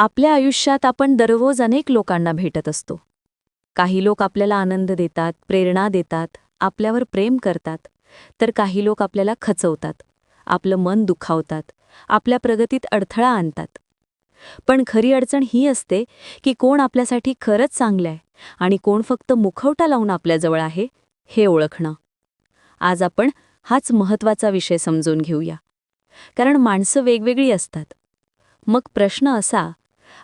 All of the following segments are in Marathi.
आपल्या आयुष्यात आपण दररोज अनेक लोकांना भेटत असतो. काही लोक आपल्याला आनंद देतात प्रेरणा देतात आपल्यावर प्रेम करतात तर काही लोक आपल्याला खचवतात आपलं मन दुखावतात आपल्या प्रगतीत अडथळा आणतात. पण खरी अडचण ही असते की कोण आपल्यासाठी खरंच चांगलं आहे आणि कोण फक्त मुखवटा लावून आपल्याजवळ आहे हे ओळखणं. आज आपण हाच महत्त्वाचा विषय समजून घेऊया. कारण माणसं वेगवेगळी असतात. मग प्रश्न असा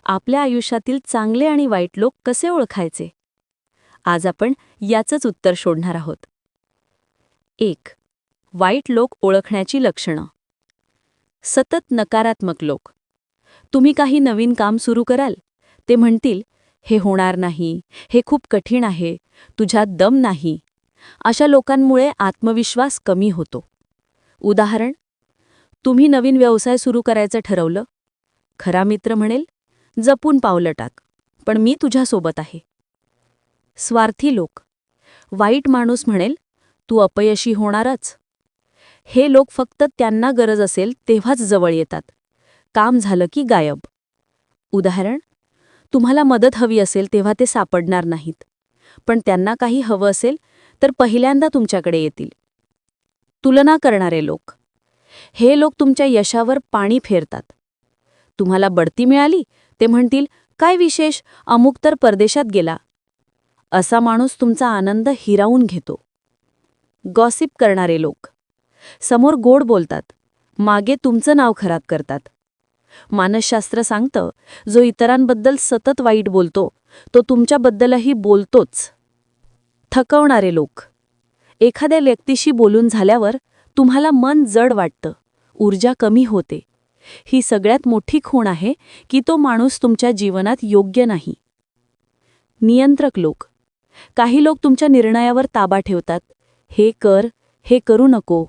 आपल्या आयुष्यातील चांगले आणि वाईट लोक कसे ओळखायचे? आज आपण याचंच उत्तर शोधणार आहोत. एक वाईट लोक ओळखण्याची लक्षणं. सतत नकारात्मक लोक. तुम्ही काही नवीन काम सुरू कराल. ते म्हणतील हे होणार नाही. हे खूप कठीण आहे. तुझ्यात दम नाही. अशा लोकांमुळे आत्मविश्वास कमी होतो. उदाहरण तुम्ही नवीन व्यवसाय सुरू करायचं ठरवलं? खरा मित्र म्हणेल जपून पावलं टाक पण मी तुझ्यासोबत आहे. स्वार्थी लोक वाईट माणूस म्हणेल तू अपयशी होणारच. हे लोक फक्त त्यांना गरज असेल तेव्हाच जवळ येतात. काम झालं की गायब. उदाहरण तुम्हाला मदत हवी असेल तेव्हा ते सापडणार नाहीत. पण त्यांना काही हवं असेल तर पहिल्यांदा तुमच्याकडे येतील. तुलना करणारे लोक हे लोक तुमच्या यशावर पाणी फेरतात. तुम्हाला बढती मिळाली ते म्हणतील काय विशेष? अमुक तर परदेशात गेला. असा माणूस तुमचा आनंद हिरावून घेतो. गॉसिप करणारे लोक. समोर गोड बोलतात. मागे तुमचं नाव खराब करतात. मानसशास्त्र सांगतं जो इतरांबद्दल सतत वाईट बोलतो तो तुमच्याबद्दलही बोलतोच. थकवणारे लोक. एखाद्या व्यक्तीशी बोलून झाल्यावर तुम्हाला मन जड वाटतं. ऊर्जा कमी होते. ही सगळ्यात मोठी खूण आहे की तो माणूस तुमच्या जीवनात योग्य नाही. नियंत्रक लोक. काही लोक तुमच्या निर्णयावर ताबा ठेवतात. हे कर हे करू नको.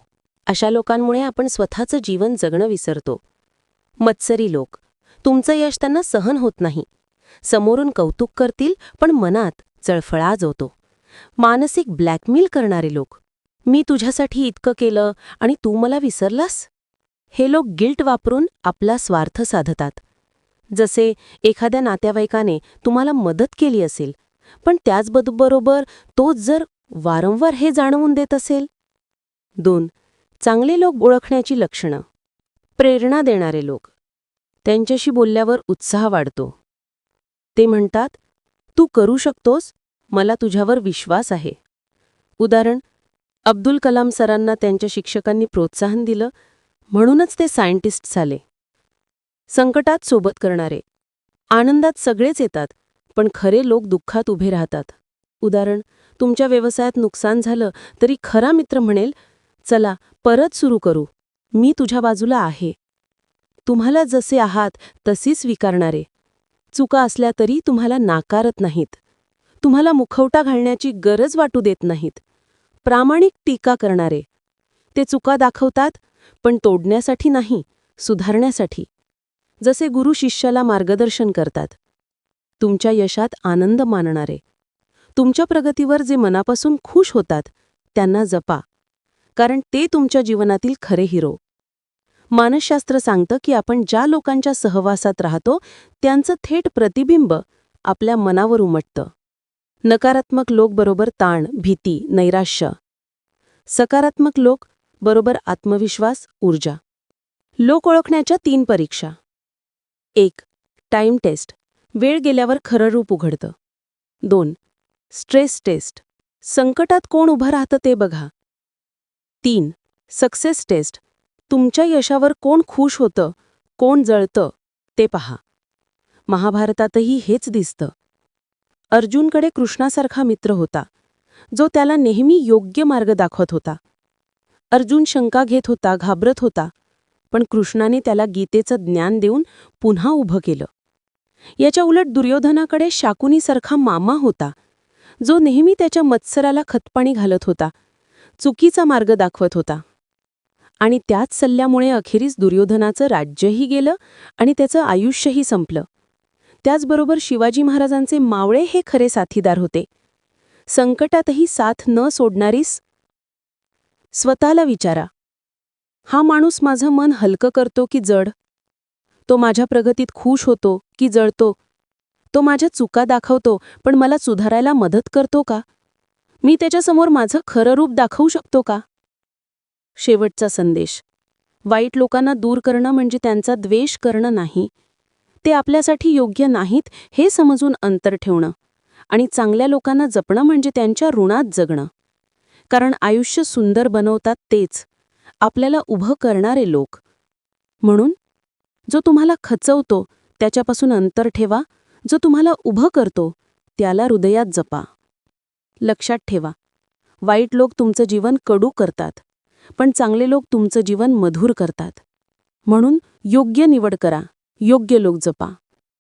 अशा लोकांमुळे आपण स्वतःचं जीवन जगणं विसरतो. मत्सरी लोक. तुमचं यश त्यांना सहन होत नाही. समोरून कौतुक करतील पण मनात जळफळाज होतो मानसिक ब्लॅकमेल करणारे लोक. मी तुझ्यासाठी इतकं केलं आणि तू मला विसरलास? हे लोक गिल्ट वापरून आपला स्वार्थ साधतात. जसे एखाद्या नातेवाईकाने तुम्हाला मदत केली असेल पण त्याचबरोबर तोच जर वारंवार हे जाणवून देत असेल. दोन चांगले लोक ओळखण्याची लक्षणं. प्रेरणा देणारे लोक. त्यांच्याशी बोलल्यावर उत्साह वाढतो. ते म्हणतात तू करू शकतोस मला तुझ्यावर विश्वास आहे. उदाहरण अब्दुल कलाम सरांना त्यांच्या शिक्षकांनी प्रोत्साहन दिलं म्हणूनच ते सायंटिस्ट झाले. संकटात सोबत करणारे. आनंदात सगळेच येतात पण खरे लोक दुःखात उभे राहतात. उदाहरण तुमच्या व्यवसायात नुकसान झालं तरी खरा मित्र म्हणेल चला परत सुरू करू. मी तुझ्या बाजूला आहे. तुम्हाला जसे आहात तसे स्वीकारणारे. चुका असल्या तरी तुम्हाला नाकारत नाहीत. तुम्हाला मुखवटा घालण्याची गरज वाटू देत नाहीत. प्रामाणिक टीका करणारे. ते चुका दाखवतात पण तोडण्यासाठी नाही सुधारण्यासाठी. जसे गुरु शिष्याला मार्गदर्शन करतात. तुमच्या यशात आनंद मानणारे. तुमच्या प्रगतीवर जे मनापासून खुश होतात त्यांना जपा. कारण ते तुमच्या जीवनातील खरे हिरो. मानसशास्त्र सांगतं की आपण ज्या लोकांच्या सहवासात राहतो त्यांचं थेट प्रतिबिंब आपल्या मनावर उमटतं. नकारात्मक लोक बरोबर ताण भीती नैराश्य. सकारात्मक लोक बरोबर आत्मविश्वास ऊर्जा. लोक ओळखण्याच्या तीन परीक्षा. एक टाइम टेस्ट. वेळ गेल्यावर खरं रूप उघडतं. दोन स्ट्रेस टेस्ट. संकटात कोण उभं राहतं ते बघा. तीन सक्सेस टेस्ट. तुमच्या यशावर कोण खुश होतं कोण जळतं ते पहा. महाभारतातही हेच दिसतं. अर्जुनकडे कृष्णासारखा मित्र होता जो त्याला नेहमी योग्य मार्ग दाखवत होता. अर्जुन शंका घेत होता घाबरत होता. पण कृष्णाने त्याला गीतेचं ज्ञान देऊन पुन्हा उभं केलं. याच्या उलट दुर्योधनाकडे शाकुनीसारखा मामा होता. जो नेहमी त्याच्या मत्सराला खतपाणी घालत होता चुकीचा मार्ग दाखवत होता. आणि त्याच सल्ल्यामुळे अखेरीस दुर्योधनाचं राज्यही गेलं आणि त्याचं आयुष्यही संपलं. त्याचबरोबर शिवाजी महाराजांचे मावळे हे खरे साथीदार होते. संकटातही साथ न सोडणारीस स्वतःला विचारा. हा माणूस माझं मन हलकं करतो की जड? तो माझ्या प्रगतीत खुश होतो की जळतो? तो माझ्या चुका दाखवतो पण मला सुधारायला मदत करतो का? मी त्याच्यासमोर माझं खरं रूप दाखवू शकतो का? शेवटचा संदेश. वाईट लोकांना दूर करणं म्हणजे त्यांचा द्वेष करणं नाही. ते आपल्यासाठी योग्य नाहीत हे समजून अंतर ठेवणं. आणि चांगल्या लोकांना जपणं म्हणजे त्यांच्या ऋणात जगणं. कारण आयुष्य सुंदर बनवतात तेच. आपल्याला उभं करणारे लोक. म्हणून जो तुम्हाला खचवतो त्याच्यापासून अंतर ठेवा. जो तुम्हाला उभं करतो त्याला हृदयात जपा. लक्षात ठेवा. वाईट लोक तुमचं जीवन कडू करतात. पण चांगले लोक तुमचं जीवन मधुर करतात. म्हणून योग्य निवड करा. योग्य लोक जपा.